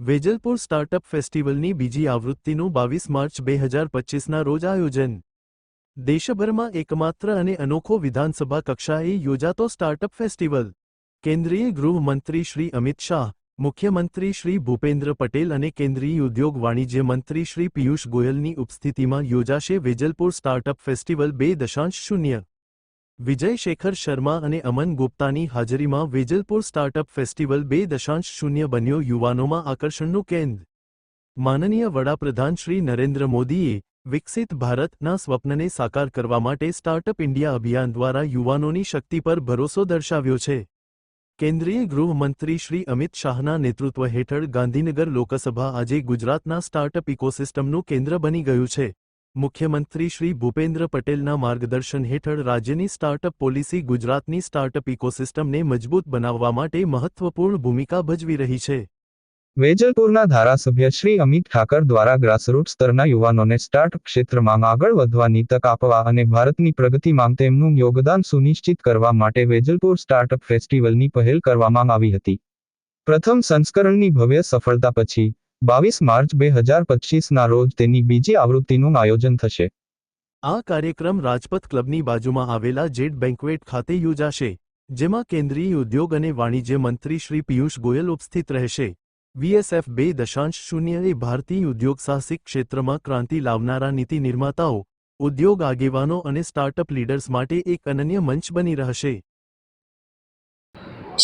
Vejalpur startup ફેસ્ટિવલની બીજી આવૃત્તિનું બાવીસ March બે હજાર પચીસના રોજ આયોજન. દેશભરમાં એકમાત્ર અને અનોખો વિધાનસભા કક્ષાએ યોજાતો સ્ટાર્ટઅપ ફેસ્ટિવલ. કેન્દ્રીય ગૃહમંત્રી શ્રી અમિત શાહ, મુખ્યમંત્રી શ્રી ભૂપેન્દ્ર પટેલ અને કેન્દ્રીય ઉદ્યોગ વાણિજ્ય મંત્રી શ્રી પિયુષ ગોયલની ઉપસ્થિતિમાં યોજાશે વેજલપુર સ્ટાર્ટઅપ ફેસ્ટિવલ બે દશાંશ શૂન્ય. વિજય શેખર શર્મા અને અમન ગુપ્તાની હાજરીમાં વેજલપુર સ્ટાર્ટઅપ ફેસ્ટિવલ બે દશાંશ શૂન્ય બન્યો યુવાનોમાં આકર્ષણનું કેન્દ્ર. માનનીય વડાપ્રધાન શ્રી નરેન્દ્ર મોદીએ વિકસિત ભારતના સ્વપ્નને સાકાર કરવા માટે સ્ટાર્ટઅપ ઇન્ડિયા અભિયાન દ્વારા યુવાનોની શક્તિ પર ભરોસો દર્શાવ્યો છે. કેન્દ્રીય ગૃહમંત્રી શ્રી અમિત શાહના નેતૃત્વ હેઠળ ગાંધીનગર લોકસભા આજે ગુજરાતના સ્ટાર્ટઅપ ઇકોસિસ્ટમનું કેન્દ્ર બની ગયું છે. મુખ્યમંત્રી શ્રી ભૂપેન્દ્ર પટેલના માર્ગદર્શન હેઠળ રાજ્યની સ્ટાર્ટઅપ પોલિસી ગુજરાતની સ્ટાર્ટઅપ ઇકોસિસ્ટમને મજબૂત બનાવવા માટે મહત્વપૂર્ણ ભૂમિકા ભજવી રહી છે. વેજલપુરના ધારાસભ્ય શ્રી અમિત ઠાકર દ્વારા ગ્રાસરૂટ સ્તરના યુવાનોને સ્ટાર્ટઅપ ક્ષેત્રમાં આગળ વધવાની તક આપવા અને ભારતની પ્રગતિમાં તેમનું યોગદાન સુનિશ્ચિત કરવા માટે વેજલપુર સ્ટાર્ટઅપ ફેસ્ટિવલની પહેલ કરવામાં આવી હતી. પ્રથમ સંસ્કરણની ભવ્ય સફળતા પછી બાવીસ માર્ચ બે હજાર પચીસના રોજ તેની બીજી આવૃત્તિનું આયોજન થશે. આ કાર્યક્રમ રાજપથ ક્લબની બાજુમાં આવેલા જેડ બેન્ક્વેટ ખાતે યોજાશે જેમાં કેન્દ્રીય ઉદ્યોગ અને વાણિજ્ય મંત્રી શ્રી પિયુષ ગોયલ ઉપસ્થિત રહેશે. વીએસએફ બે દશાંશ શૂન્ય એ ભારતીય ઉદ્યોગ સાહસિક ક્ષેત્રમાં ક્રાંતિ લાવનારા નીતિ નિર્માતાઓ ઉદ્યોગ આગેવાનો અને સ્ટાર્ટઅપ લીડર્સ માટે એક અનન્ય મંચ બની રહેશે.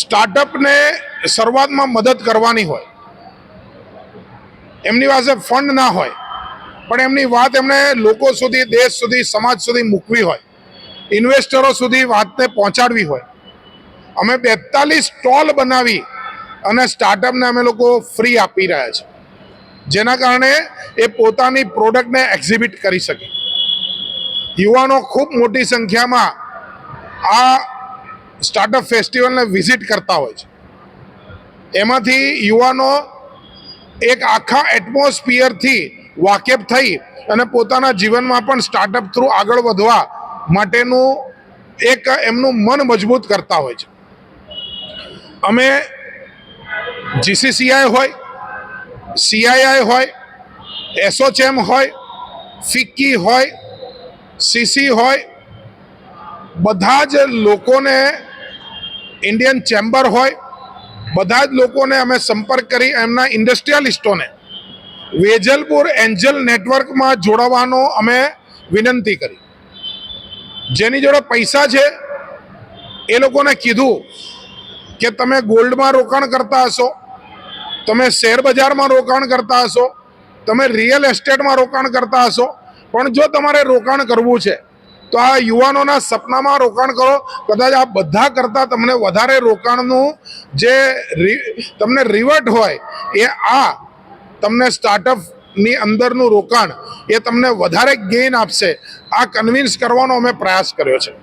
સ્ટાર્ટઅપને શરૂઆતમાં મદદ કરવાની હોય એમની પાસે ફંડ ના હોય, પણ એમની વાત એમણે લોકો સુધી, દેશ સુધી, સમાજ સુધી મૂકવી હોય ઇન્વેસ્ટરો સુધી વાતને પહોંચાડવી હોય. અમે બેતાલીસ સ્ટોલ બનાવી અને સ્ટાર્ટઅપને અમે લોકો ફ્રી આપી રહ્યા છે. જેના કારણે એ પોતાની પ્રોડક્ટને એક્ઝિબિટ કરી શકે. યુવાનો ખૂબ મોટી સંખ્યામાં આ સ્ટાર્ટઅપ ફેસ્ટિવલને વિઝિટ કરતા હોય છે. એમાંથી યુવાનો એક આખા એટમોસ્ફિયરથી વાકેફ થઈ અને પોતાના જીવનમાં પણ સ્ટાર્ટઅપ થ્રુ આગળ વધવા માટેનું એક એમનું મન મજબૂત કરતા હોય છે. અમે જીસીસીઆઈ હોય સીઆઈઆઈ હોય એસોચેમ હોય ફિક્કી હોય સીસી હોય, બધા જ લોકોને ઇન્ડિયન ચેમ્બર હોય બધા જ લોકોને અમે સંપર્ક કરી એમના ઇન્ડસ્ટ્રીયાલિસ્ટોને વેજલપુર એન્જલ નેટવર્કમાં જોડાવાનો અમે વિનંતી કરી. જેની જોડે પૈસા છે, એ લોકોને કીધું કે તમે ગોલ્ડમાં રોકાણ કરતા હશો, તમે શેર બજારમાં રોકાણ કરતા હશો, તમે રિયલ એસ્ટેટમાં રોકાણ કરતા હશો, પણ જો તમારે રોકાણ કરવું છે તો આ યુવાનોના સપનામાં રોકાણ કરો. કદાચ આ બધા કરતાં તમને વધારે રોકાણનું જે તમને રિવર્ટ હોય, એ આ તમને સ્ટાર્ટઅપની અંદરનું રોકાણ એ તમને વધારે ગેઇન આપશે. આ કન્વિન્સ કરવાનો અમે પ્રયાસ કર્યો છે.